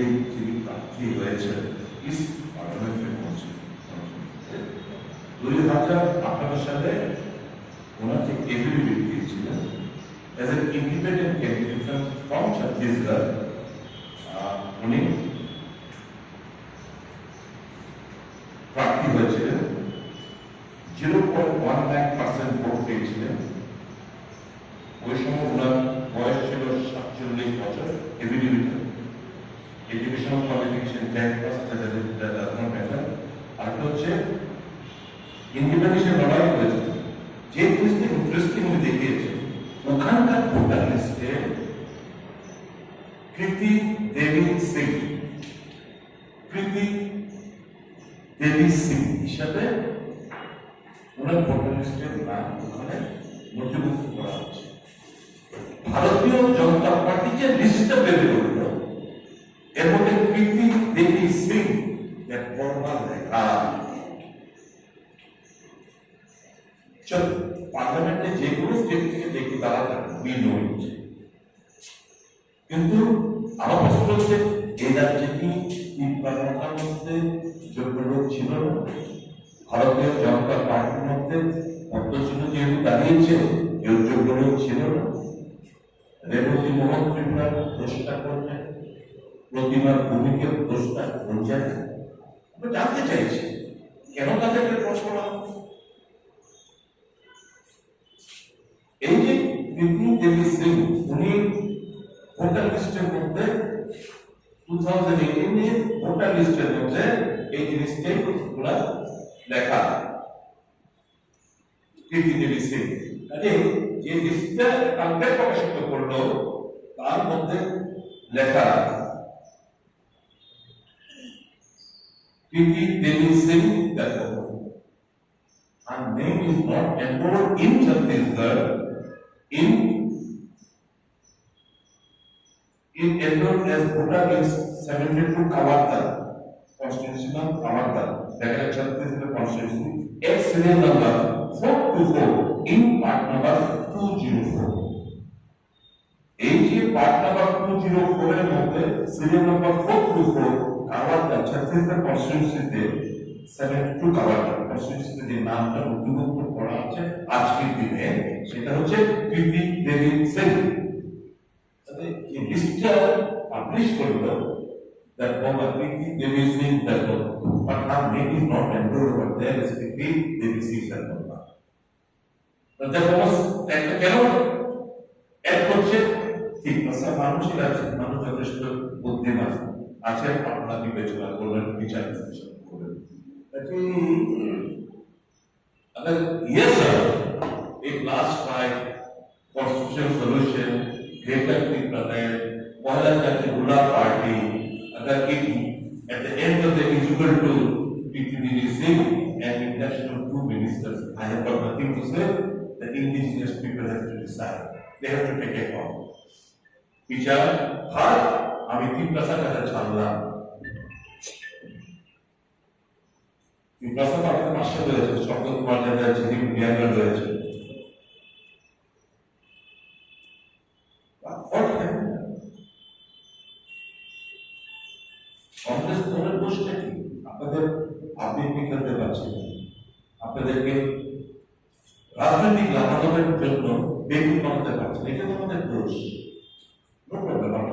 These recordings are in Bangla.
আসলেই যিনি প্রার্থী হয়েছেন পার্লামেন্টারি কাউন্সিল দুই হাজার আঠারো সালে এফিডেভিট দিয়েছিলেন। As an independent candidate from Chhattisgarh উনি হয়েছিলেন। Zero point one percent vote পেয়েছিলেন। ওই সময় ওনার বয়স ছিল সাতচল্লিশ বছর। Affidavit educational qualification ten pass does not matter আর একটা হচ্ছে ইন্ডিপেন্ডেন্সের লড়াই করেছে। যে জিনিসটা ইন্টারেস্টিং দেখিয়েছে, ওখানকার ভোটার লিস্টে কৃতি দেবী সিং। কৃতি দেবী সিং হিসাবে ওনার ভোটার লিস্টের নাম ওখানে নথিভুক্ত করা হচ্ছে। ভারতীয় জনতা পার্টি যে লিস্টটা বের চল পার্লামেন্টে যে কোনো স্টেট থেকে দেখি তারা বিল হচ্ছে কিন্তু আমার প্রশ্ন হচ্ছে এই রাজ্যে কি তিন পার্লামেন্টের মধ্যে যোগ্য লোক ছিল না ভারতীয় জনতা পার্টির মধ্যে পদ্মচিহ্ন যেহেতু দাঁড়িয়েছে কেউ যোগ্য লোক ছিল না রেবতী মোহন ত্রিপুরার প্রতিমার ভূমিকে দোষটা করছে না আমরা জানতে চাইছি, কেন তাদেরকে প্রশ্ন এই যে দেবী সিং, উনি ভোটার লিস্টের মধ্যে টু থাউজেন্ড ভোটার লিস্টের মধ্যে এই জিনিসটাই ওরা লেখা। কৃতি দেবী সিং কাজে যে লিস্টটা কালকে প্রকাশিত করল, তার মধ্যে লেখা। কৃতি দেবী সিং দেখো her name is not enrolled in Chhattisgarh in in enrolled as voter list 72 Kawarta constituency of Kawarta that is Chhattisgarh constituency X serial number 424 in part number 204 এই যে part number two zero four এর মধ্যে serial number four two four Kawardha Chhattisgarh কনস্টিটিউন্সিতে seventy two Kawardha কনস্টিটিউন্সিতে যে নামটা নথিভুক্ত করা আছে আজকের দিনে। সেটা হচ্ছে কৃতি দেবী সিং তাহলে যে লিস্টটা পাবলিশ করল Kriti Devi Singh Dharma, but her name is not enrolled over there as Kriti Devi Singh Dharma. Therefore, একটা কেন? এক হচ্ছে ঠিক আছে মানুষই আছে মানুষ যথেষ্ট বুদ্ধিমান। আছে আপনারা বিবেচনা করবেন বিচার বিশ্লেষণ করবেন लेकिन अगर ये सर एक last fight constitution solution greater की प्रलय पहला जाके रूलर पार्टी अगर it at the end of the equal to PTDD Singh and international two ministers, I have got nothing to say. The indigenous people have to decide. They have to take a call. বিচার ভার আমি তিন কথা কথা ছাড়লাম। পাশে রয়েছে রয়েছে। কি? আপনাদের আপনাদেরকে রাজনৈতিক লাভালাভের জন্য বেগুন বানাতে পারছেন, এটা তো আমাদের দোষ।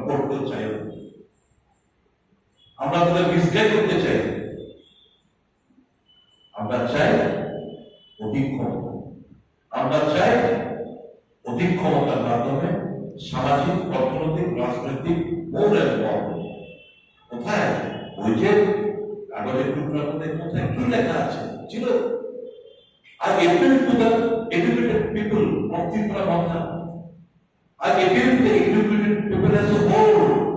করতে চাই। আমরা আপনাদের মিসগাইড করতে চাই। আমরা চাই অধিক আমরা চাই অধিক ক্ষমতার মাধ্যমে সামাজিক, অর্থনৈতিক, রাজনৈতিক মোর কোথায় ওই যে কাগজের মধ্যে কোথায় কি লেখা আছে? ছিল। আর appeal to the educated people Tripura, মাথা। আর appeal to the educated people as a whole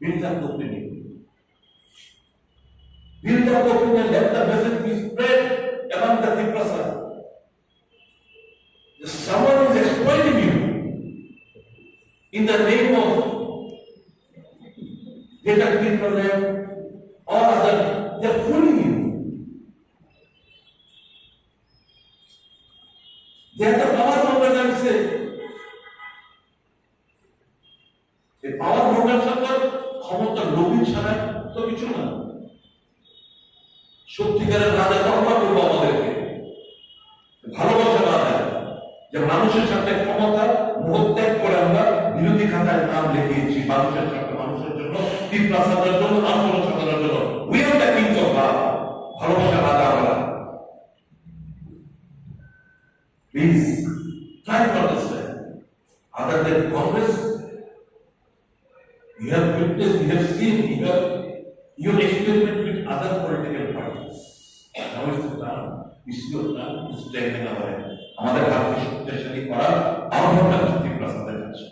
build up the opinion. Build up the opinion, let the message be spread among the Tiprasa. If someone is exploiting you in the name of greater Tiprasa or other, they are fooling you. They have the power over them, say. The power over production ক্ষমতা লোভী ছাড়া তো কিছু না সত্যিকারের রাজা কল্পনা করব আমাদেরকে। ভালোবাসা না দেয়। যে মানুষের সাথে ক্ষমতা মোহত্যাগ করে আমরা বিরোধী খাতায় নাম লিখিয়েছি মানুষের সাথে মানুষের জন্য পিপ্লাসাদের জন্য আন্দোলন সাধনের জন্য। We are the kings of love ভালোবাসা রাজা আমরা please try to understand other then Congress have witnessed, you have seen, you have, you have experimented other political parties. Now is the time, is your time to strengthen our, আমাদের হাতকে শক্তিশালী করার আহ্বানটা জ্যোতি প্রসাদের কাছে